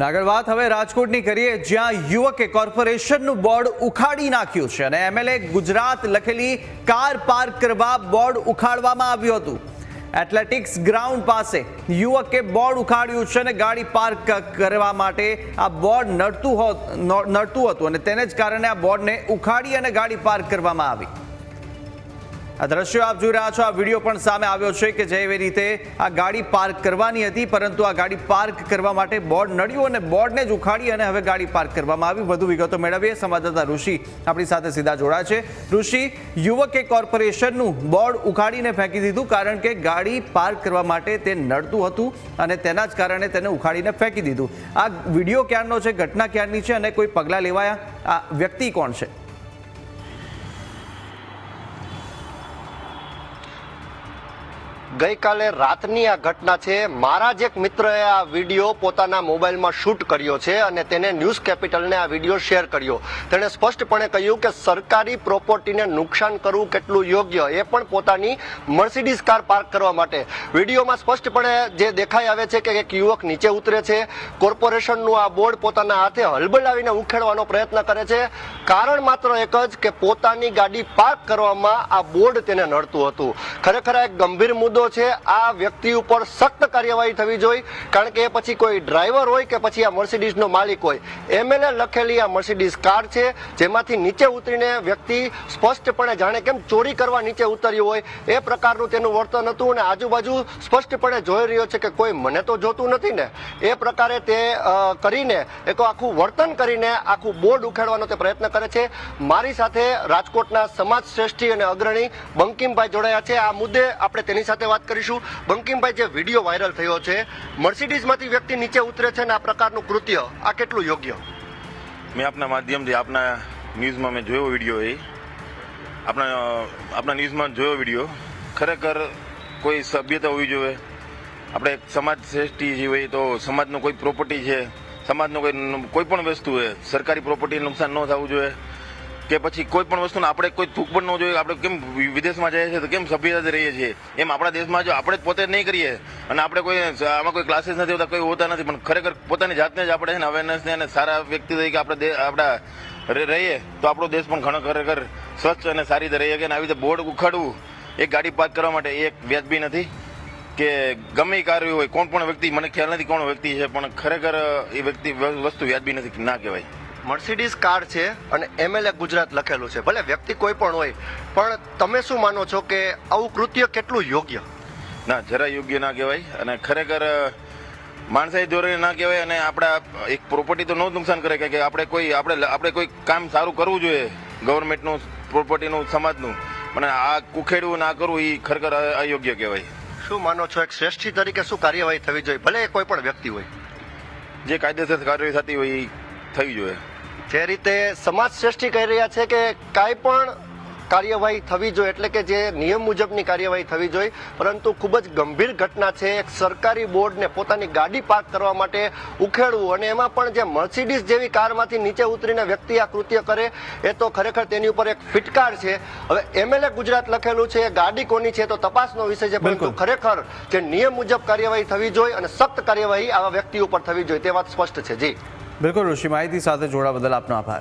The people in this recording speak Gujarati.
આગળ વાત હવે રાજકોટની કરીએ, જ્યાં યુવકે કોર્પોરેશનનું બોર્ડ ઉખાડી નાખ્યું છે અને એમએલએ ગુજરાત લખેલી કાર પાર્ક કરવા બોર્ડ ઉખાડવામાં આવ્યું હતું. એથ્લેટિક્સ ગ્રાઉન્ડ પાસે યુવકે બોર્ડ ઉખાડ્યું છે અને ગાડી પાર્ક કરવા માટે આ બોર્ડ નડતું હોત નડતું હતું અને તેને જ કારણે આ બોર્ડને ઉખાડી અને ગાડી પાર્ક કરવામાં આવી. આ દ્રશ્યો આપ જોઈ રહ્યા છો, આ વીડિયો પણ સામે આવ્યો છે કે જે એવી રીતે આ ગાડી પાર્ક કરવાની હતી, પરંતુ આ ગાડી પાર્ક કરવા માટે બોર્ડ નડ્યું અને બોર્ડને જ ઉખાડી અને હવે ગાડી પાર્ક કરવામાં આવી. વધુ વિગતો મેળવીએ. સંવાદદાતા ઋષિ આપણી સાથે સીધા જોડાયા છે. ઋષિ, યુવકે કોર્પોરેશનનું બોર્ડ ઉખાડીને ફેંકી દીધું કારણ કે ગાડી પાર્ક કરવા માટે તે નડતું હતું અને તેના જ કારણે તેને ઉખાડીને ફેંકી દીધું. આ વીડિયો ક્યારનો છે? ઘટના ક્યારની છે? અને કોઈ પગલાં લેવાયા? આ વ્યક્તિ કોણ છે? ગઈકાલે રાતની આ ઘટના છે. મારા જ એક મિત્રએ આ વીડિયો પોતાના મોબાઈલમાં શૂટ કર્યો છે અને તેને ન્યૂઝ કેપિટલને આ વીડિયો શેર કર્યો. તેણે સ્પષ્ટપણે કહ્યું કે સરકારી પ્રોપર્ટીને નુકસાન કરવું કેટલું યોગ્ય એ પણ પોતાની મર્સિડીઝ કાર પાર્ક કરવા માટે. વિડીયોમાં સ્પષ્ટપણે જે દેખાઈ આવે છે કે એક યુવક નીચે ઉતરે છે. કોર્પોરેશનનું આ બોર્ડ પોતાના હાથે હલબલાવીને ઉખેડવાનો પ્રયત્ન કરે છે. કારણ માત્ર એક જ કે પોતાની ગાડી પાર્ક કરવામાં આ બોર્ડ તેને નડતું હતું. ખરેખર એક ગંભીર મુદ્દો છે, આ વ્યક્તિ ઉપર સખ્ત કાર્યવાહી થવી જોઈએ, કારણ કે એ પછી કોઈ ડ્રાઈવર હોય કે પછી આ મર્સિડીઝનો માલિક હોય. એમએલએ લખેલી આ મર્સિડીઝ કાર છે, જેમાંથી નીચે ઉતરીને વ્યક્તિ સ્પષ્ટપણે જાણે કેમ ચોરી કરવા નીચે ઉતર્યું હોય, એ પ્રકારનું તેનું વર્તન હતું અને આજુબાજુ સ્પષ્ટપણે જોઈ રહ્યો છે કે કોઈ મને તો જોતું નથી ને, એ પ્રકારે તે કરીને, એક આખું વર્તન કરીને આખું બોર્ડ ઉખેડવાનો તે પ્રયત્ન કરે છે. મારી સાથે રાજકોટના સમાજ શ્રેષ્ઠી અને અગ્રણી બંકિમભાઈ જોડાયા છે. આ મુદ્દે આપણે તેની સાથે વાત કરીશું. બંકિમભાઈ, જે વીડિયો વાયરલ થયો છે, મર્સિડીઝમાંથી વ્યક્તિ નીચે ઉતરે છે ને આ પ્રકારનું કૃત્ય, આ કેટલું યોગ્ય? મેં આપના માધ્યમથી, આપના ન્યૂઝમાં મેં જોયો વીડિયો એ. આપણા આપણા ન્યૂઝમાં જોયો વીડિયો. ખરેખર કોઈ સભ્યતા હોવી જોઈએ. આપણે સમાજ શ્રેષ્ઠી જે હોય તો સમાજનો કોઈ પ્રોપર્ટી છે. સમાજનો કોઈ કોઈ પણ વસ્તુ છે સરકારી પ્રોપર્ટીને નુકસાન ન થવું જોઈએ. કે પછી કોઈ પણ વસ્તુને આપણે કોઈ થૂક પણ ન જોઈએ, આપણે કેમ વિદેશમાં જઈએ છીએ, તો કેમ સભ્યતા રહીએ છીએ? એમ આપણા દેશમાં જો આપણે જ પોતે નહીં કરીએ અને આપણે કોઈ, આમાં કોઈ ક્લાસીસ નથી હોતા, કોઈ હોતા નથી, પણ ખરેખર પોતાની જાતને જ આપણે છે ને અવેરનેસ અને સારા વ્યક્તિ તરીકે આપણે આપણા રહીએ, તો આપણો દેશ પણ ઘણો ખરેખર સ્વચ્છ અને સારી રીતે રહીએ કે આવી રીતે બોર્ડ ઉખાડવું એક ગાડી પાર્ક કરવા માટે એ એક વ્યાજબી નથી કે ગમે એ કાર્ય હોય, કોણ પણ વ્યક્તિ, મને ખ્યાલ નથી કોણ વ્યક્તિ છે, પણ ખરેખર એ વ્યક્તિ વસ્તુ વ્યાજબી નથી, ના કહેવાય. મર્સિડીઝ કાર છે અને એમએલએ ગુજરાત લખેલું છે. ભલે વ્યક્તિ કોઈ પણ હોય પણ તમે શું માનો છો કે આવું કૃત્ય કેટલું યોગ્ય? ના જરા યોગ્ય ના કહેવાય અને ખરેખર માણસાઈ ધોરણે ના કહેવાય અને આપણા એક પ્રોપર્ટી તો ન નુકસાન કરે કે આપણે કોઈ આપણે આપણે કોઈ કામ સારું કરવું જોઈએ ગવર્મેન્ટનું પ્રોપર્ટીનું સમાજનું. અને આ કુખેડવું ના કરવું એ ખરેખર અયોગ્ય કહેવાય. શું માનો છો એક શ્રેષ્ઠી તરીકે શું કાર્યવાહી થવી જોઈએ? ભલે કોઈ પણ વ્યક્તિ હોય. જે કાયદેસર કાર્યવાહી થતી હોય એ થવી જોઈએ. જે રીતે સમાજ શ્રેષ્ઠી કહી રહ્યા છે કે કાંઈ પણ કાર્યવાહી થવી જોઈએ એટલે કે જે નિયમ મુજબની કાર્યવાહી થવી જોઈએ પરંતુ ખૂબ જ ગંભીર ઘટના છે. એક સરકારી બોર્ડને પોતાની ગાડી પાર્ક કરવા માટે ઉખેડવું અને એમાં પણ જે મર્સિડીઝ જેવી કારમાંથી નીચે ઉતરીને વ્યક્તિ આ કૃત્ય કરે એ તો ખરેખર તેની ઉપર એક ફિટકાર છે. હવે એમએલએ ગુજરાત લખેલું છે ગાડી કોની છે તો તપાસનો વિષય છે પરંતુ ખરેખર જે નિયમ મુજબ કાર્યવાહી થવી જોઈએ અને સખ્ત કાર્યવાહી આવા વ્યક્તિ ઉપર થવી જોઈએ. તે વાત સ્પષ્ટ છે. જી. બિલકુલ ઋષિ માહિતી સાથે જોડા બદલ આપનો આભાર.